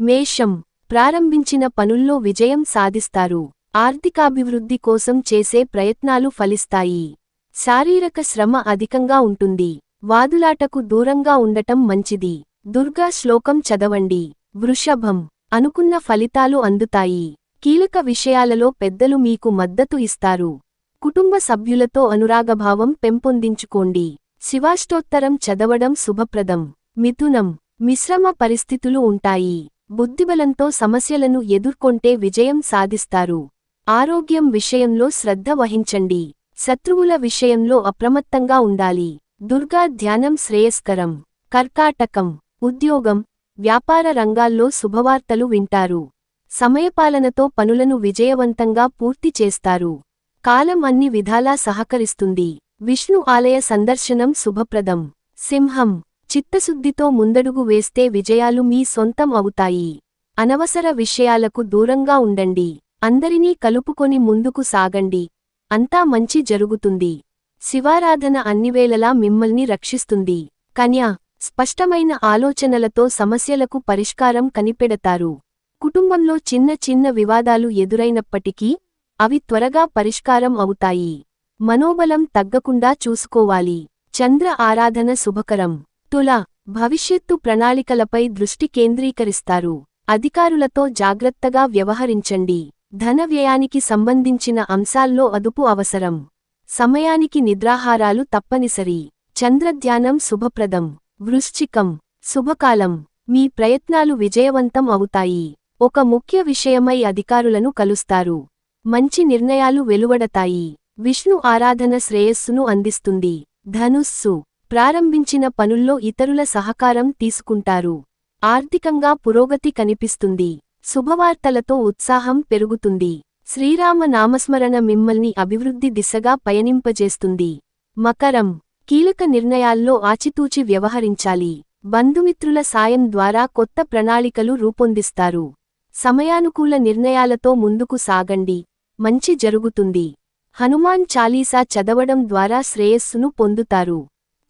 మేషం ప్రారంభించిన పనుల్లో విజయం సాధిస్తారు. ఆర్థికాభివృద్ధి కోసం చేసే ప్రయత్నాలు ఫలిస్తాయి. శారీరక శ్రమ అధికంగా ఉంటుంది. వాదులాటకు దూరంగా ఉండటం మంచిది. దుర్గా శ్లోకం చదవండి. వృషభం అనుకున్న ఫలితాలు అందుతాయి. కీలక విషయాలలో పెద్దలు మీకు మద్దతు ఇస్తారు. కుటుంబ సభ్యులతో అనురాగభావం పెంపొందించుకోండి. శివాష్టోత్తరం చదవడం శుభప్రదం. మిథునం మిశ్రమ పరిస్థితులు ఉంటాయి. బుద్ధిబలంతో సమస్యలను ఎదుర్కొంటే విజయం సాధిస్తారు. ఆరోగ్యం విషయంలో శ్రద్ధ వహించండి. శత్రువుల విషయంలో అప్రమత్తంగా ఉండాలి. దుర్గా ధ్యానం శ్రేయస్కరం. కర్కాటకం. ఉద్యోగం. వ్యాపార రంగాల్లో శుభవార్తలు వింటారు. సమయపాలనతో పనులను విజయవంతంగా పూర్తి చేస్తారు. కాలం అన్ని విధాలా సహకరిస్తుంది. విష్ణు ఆలయ సందర్శనం శుభప్రదం. సింహం. చిత్తశుద్ధితో ముందడుగు వేస్తే విజయాలు మీ సొంతం అవుతాయి. అనవసర విషయాలకు దూరంగా ఉండండి. అందరినీ కలుపుకొని ముందుకు సాగండి. అంతా మంచి జరుగుతుంది. శివారాధన అన్నివేళలా మిమ్మల్ని రక్షిస్తుంది. కన్యా స్పష్టమైన ఆలోచనలతో సమస్యలకు పరిష్కారం కనిపెడతారు. కుటుంబంలో చిన్న చిన్న వివాదాలు ఎదురైనప్పటికీ అవి త్వరగా పరిష్కారం అవుతాయి. మనోబలం తగ్గకుండా చూసుకోవాలి. చంద్ర ఆరాధన శుభకరం. తుల భవిష్యత్తు ప్రణాళికలపై దృష్టి కేంద్రీకరిస్తారు. అధికారులతో జాగ్రత్తగా వ్యవహరించండి. ధన వ్యయానికి సంబంధించిన అంశాల్లో అదుపు అవసరం. సమయానికి నిద్రాహారాలు తప్పనిసరి. చంద్రధ్యానం శుభప్రదం. వృశ్చికం. శుభకాలం. మీ ప్రయత్నాలు విజయవంతం అవుతాయి. ఒక ముఖ్య విషయమై అధికారులను కలుస్తారు. మంచి నిర్ణయాలు వెలువడతాయి. విష్ణు ఆరాధన శ్రేయస్సును అందిస్తుంది. ధనుస్సు. ప్రారంభించిన పనుల్లో ఇతరుల సహకారం తీసుకుంటారు. ఆర్థికంగా పురోగతి కనిపిస్తుంది. శుభవార్తలతో ఉత్సాహం పెరుగుతుంది. శ్రీరామ నామస్మరణ మిమ్మల్ని అభివృద్ధి దిశగా పయనింపజేస్తుంది. మకరం. కీలక నిర్ణయాల్లో ఆచితూచి వ్యవహరించాలి. బంధుమిత్రుల సాయం ద్వారా కొత్త ప్రణాళికలు రూపొందిస్తారు. సమయానుకూల నిర్ణయాలతో ముందుకు సాగండి. మంచి జరుగుతుంది. హనుమాన్ చాలీసా చదవడం ద్వారా శ్రేయస్సును పొందుతారు.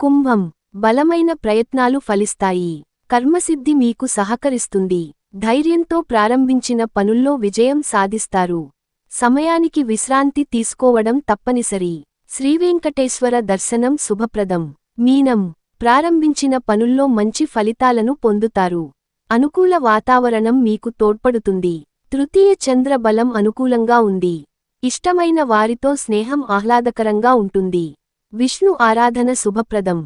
కుంభం బలమైన ప్రయత్నాలు ఫలిస్తాయి. కర్మసిద్ధి మీకు సహకరిస్తుంది. ధైర్యంతో ప్రారంభించిన పనుల్లో విజయం సాధిస్తారు. సమయానికి విశ్రాంతి తీసుకోవడం తప్పనిసరి. శ్రీవేంకటేశ్వర దర్శనం శుభప్రదం. మీనం ప్రారంభించిన పనుల్లో మంచి ఫలితాలను పొందుతారు. అనుకూల వాతావరణం మీకు తోడ్పడుతుంది. తృతీయ చంద్ర బలం అనుకూలంగా ఉంది. ఇష్టమైన వారితో స్నేహం ఆహ్లాదకరంగా ఉంటుంది. విష్ణు ఆరాధన శుభప్రదం.